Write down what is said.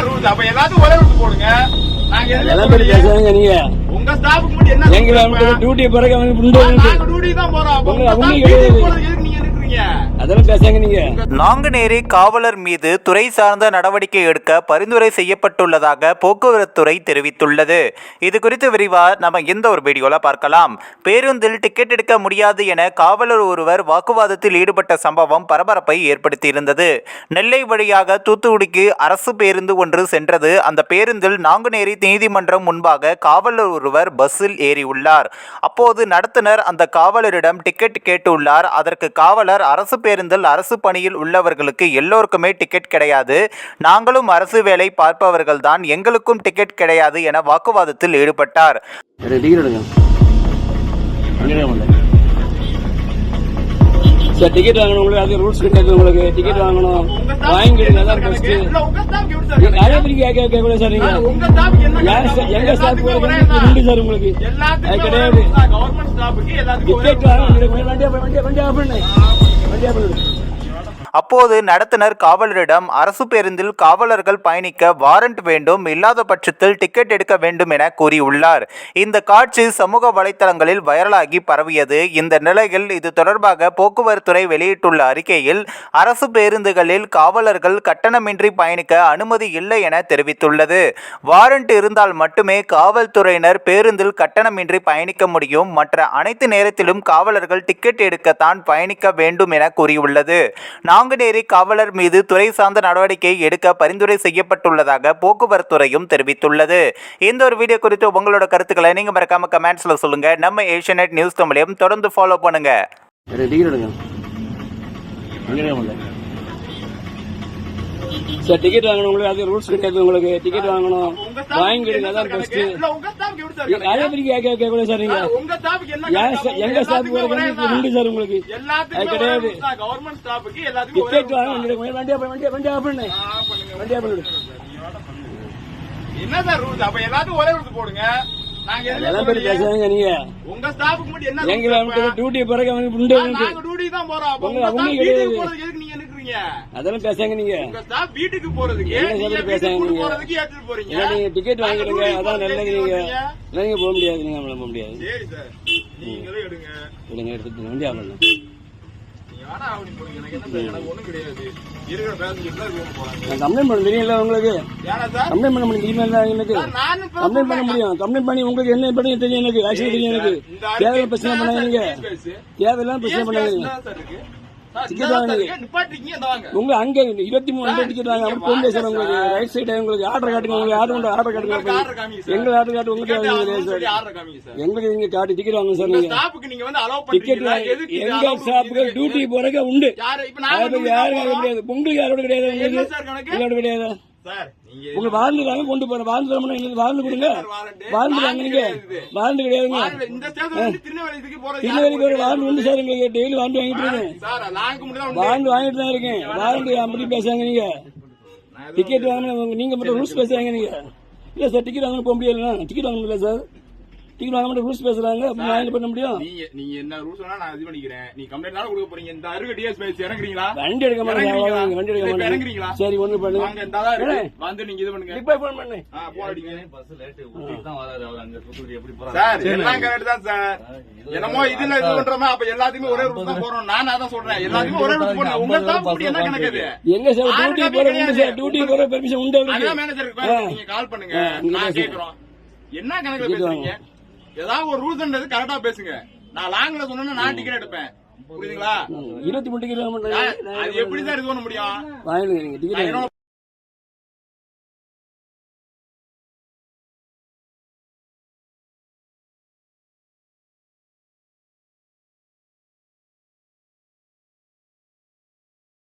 Rules அப்ப எல்லாத்துக்கும் ஒரே ரூல்ஸ் போடுங்க. நாங்க எல்லாம் பேர் சொல்லலையே. பேசுறாங்க நீங்க. உங்க ஸ்டாஃப்க்கு மட்டும் என்ன இப்ப? டியூட்டி பிறகு அவங்க டியூட்டி தான் போறோம். அவங்க நீங்க நீங்க நாங்குநேரி காவலர் மீது துறை சார்ந்த நடவடிக்கை எடுக்க பரிந்துரை செய்யப்பட்டுள்ளதாக போக்குவரத்துறை தெரிவித்துள்ளது. இது குறித்து விரிவா நம்ம இந்த ஒரு வீடியோல பார்க்கலாம். பேருந்தில் டிக்கெட் எடுக்க முடியாது என காவலர் ஒருவர் வாக்குவாதத்தில் ஈடுபட்ட சம்பவம் பரபரப்பை ஏற்படுத்தியிருந்தது. நெல்லை வழியாக தூத்துக்குடிக்கு அரசு பேருந்து ஒன்று சென்றது. அந்த பேருந்தில் நாங்குநேரி நீதிமன்றம் முன்பாக காவலர் ஒருவர் பஸ்ஸில் ஏறியுள்ளார். அப்போது நடத்துனர் அந்த காவலரிடம் டிக்கெட் கேட்டுள்ளார். அதற்கு காவலர் அரசு பேருந்தில் அரசு பணியில் உள்ளவர்களுக்கு எல்லோருக்குமே டிக்கெட் கிடையாது. நாங்களும் அரசு வேலை பார்ப்பவர்கள் தான் எங்களுக்கும் டிக்கெட் கிடையாது என வாக்குவாதத்தில் ஈடுபட்டார். சார் டிக்கெட் வாங்கணும். உங்களுக்கு அது ரூல்ஸ் கிடையாது உங்களுக்கு. டிக்கெட் வாங்கணும். வாங்கிடுங்க. கணக்கு? பெஸ்ட் நிறைய? பேருக்கு? கேட்க கேட்க கூட சார் நீங்க. எங்க ஸ்டாஃப் உண்டு தான். சார் உங்களுக்கு? கிடையாது. தான். டிக்கெட் தான். வாங்க வண்டியா வண்டியா வண்டியா பண்ணு. வண்டியா பண்ணு அப்போது நடத்துனர் காவலரிடம் அரசு பேருந்தில் காவலர்கள் பயணிக்க வாரண்ட் வேண்டும் இல்லாத பட்சத்தில் டிக்கெட் எடுக்க வேண்டும் என கூறியுள்ளார். இந்த காட்சி சமூக வலைதளங்களில் வைரலாகி பரவியது. இந்த நிலையில் இது தொடர்பாக போக்குவரத்துறை வெளியிட்டுள்ள அறிக்கையில் அரசு பேருந்துகளில் காவலர்கள் கட்டணமின்றி பயணிக்க அனுமதி இல்லை என தெரிவித்துள்ளது. வாரண்ட் இருந்தால் மட்டுமே காவல்துறையினர் பேருந்தில் கட்டணமின்றி பயணிக்க முடியும். மற்ற அனைத்து நேரத்திலும் காவலர்கள் டிக்கெட் எடுக்கத்தான் பயணிக்க வேண்டும் என கூறியுள்ளது. நாங்குநேரி காவலர் மீது துறை சார்ந்த நடவடிக்கை எடுக்க பரிந்துரை செய்யப்பட்டுள்ளதாக போக்குவரத்துறையும் தெரிவித்துள்ளது. இந்த ஒரு வீடியோ குறித்து உங்களோட கருத்துக்களை நீங்க மறக்காம கமெண்ட்ஸ்ல சொல்லுங்க. நம்ம ஏஷியநெட் நியூஸ் தமிழையும் தொடர்ந்து ஃபாலோ பண்ணுங்க. சார் டிக்கெட் வாங்கணும் உங்களுக்கு. அது ரூல்ஸ் கிடையாது உங்களுக்கு. டிக்கெட் வாங்கணும். வாங்கிடுங்க அதான் பெஸ்ட் கணக்கு? பேருக்கு கேட்க கேட்க கூட சார் நீங்க. எங்க ஸ்டாஃப். உண்டு சார் உங்களுக்கு. அது கிடையாது. டிக்கெட் வாங்க. வண்டியா வண்டியா வண்டியா பண்ணு. வண்டியா பண்ணு. என்ன சார் ரூல்ஸ் அப்ப எல்லாத்துக்கும் ஒரே ரூல்ஸ் போடுங்க? அவங்க டியூட்டி பிறகு அவங்க உண்டு ஆ, அதெல்லாம் பேசாங்க நீங்க. உங்க ஸ்டாஃப் வீட்டுக்கு போறதுக்கு. நீங்க பேசாங்க? போறதுக்கு ஏத்துட்டு போறீங்க. நீங்க டிக்கெட் வாங்கிடுங்க. அதான் நல்லது நீங்க. நீங்க போக முடியாது. நீங்க நம்மள போக முடியாது. சரி சார். நீங்களே எடுங்க. விடுங்க எடுத்துட்டு வண்டி கம்ப்ளைண்ட் பண்ண தெரியல உங்களுக்கு? கம்ப்ளைண்ட் பண்ண முடியும். இல்ல எனக்கு. கம்ப்ளைண்ட் பண்ண முடியும். கம்ப்ளைண்ட் பண்ணி உங்களுக்கு என்ன பண்ணி தெரியும் எனக்கு? ஆக்சுவலி தெரியும் எனக்கு. இந்த அறிக்கை தேவையில்ல பிரச்சனை பண்ணாங்க நீங்க? தேவையில்லாம் பிரச்சனை பண்ணாங்க உங்க அங்க இருபத்தி மூணு டிக்கெட் வாங்க. வாங்க உங்களுக்கு. ரைட் சைடு உங்களுக்கு ஆர்டர் காட்டுங்க. உங்களுக்கு ஆர்டர் கொண்டு ஆர்டர் காட்டுங்க. எங்க ஆர்டர் காட்டு உங்களுக்கு. எங்களுக்கு நீங்க காட்டி டிக்கெட் வாங்க சார் நீங்க. டிக்கெட் எங்க பண்றீங்க? டியூட்டி போறக்க உண்டு. யாருக்கு. கிடையாது. உங்களுக்கு யாரோட கிடையாது உங்களுக்கு? யாரோட கிடையாது? உங்களுக்கு வாழ்ந்து வாங்க கொண்டு போறேன் வாழ்ந்து தரணும் எங்களுக்கு வாழ்ந்து கொடுங்க. warrant நீங்க. கிடையாதுங்க. warrant இந்த station ல இருந்து திருநெல்வேலி இதுக்கு போறது திருநெல்வேலி யாருக்கு போய் வாழ்ந்து உண்டு சார் எங்களுக்கு டெய்லி வாழ்ந்து வாங்கிட்டு இருக்கேன். வாழ்ந்து வாங்கிட்டு தான் இருக்கேன். வாழ்ந்து அப்படி பேசுறாங்க நீங்க? டிக்கெட் வாங்கணும் நீங்க மட்டும் ரூல்ஸ் பேசுறாங்க நீங்க. இல்ல சார் டிக்கெட் வாங்கணும் போக முடியல டிக்கெட் வாங்க முடியல சார். டிக்கெட் வாங்க ரூல்ஸ் பேசுறாங்க. நான் என்ன பண்ண முடியும்? நீங்க நீங்க என்ன ரூல்ஸ் வேணா நான் இது பண்ணிக்கிறேன். நீ கம்ப்ளைண்ட் தானே கொடுக்க போறீங்க. இந்த அருகு டிஎஸ் பேசி இறங்குறீங்களா? வண்டி எடுக்க? அவ்வளவுதான், வண்டி எடுக்க மாட்டேன். இறங்குறீங்களா? சரி ஒண்ணு பண்ணுங்க வாங்க இந்த தான் இருக்கு. வந்து நீங்க இது பண்ணுங்க. இப்ப போன் பண்ணு. ஆ, அடிங்க. பஸ் லேட்டு ஊட்டிக்கு தான் வராரு. அவர் அங்க தூத்துக்குடி எப்படி போறாரு? சார் எல்லாம் கரெக்ட் தான் சார். என்னமோ இதுல இது பண்றோமா. அப்ப எல்லாத்துக்குமே ஒரே ரூட் தான் போறோம். நான் அதான் சொல்றேன். எல்லாத்துக்கும் ஒரே ரூட் போறோம் உங்க ஸ்டாஃப் கூட என்ன கணக்கு எங்க சார்? டியூட்டி போற உண்டு சார். டியூட்டி போற பெர்மிஷன் உண்டு. அதான் அவருக்கு மேனேஜருக்கு நீங்க கால் பண்ணுங்க. நான். கேக்குறோம் என்ன கணக்குல பேசுறீங்க? ஏதாவது ஒரு ரூல்ஸ்ன்றது கரெக்டா பேசுங்க. நான் லாங்ல சொன்னா நான் டிக்கெட் எடுப்பேன். புரியுதுங்களா? இருபத்தி மூணு டிக்கெட் அது எப்படி சார் இது பண்ண முடியும்?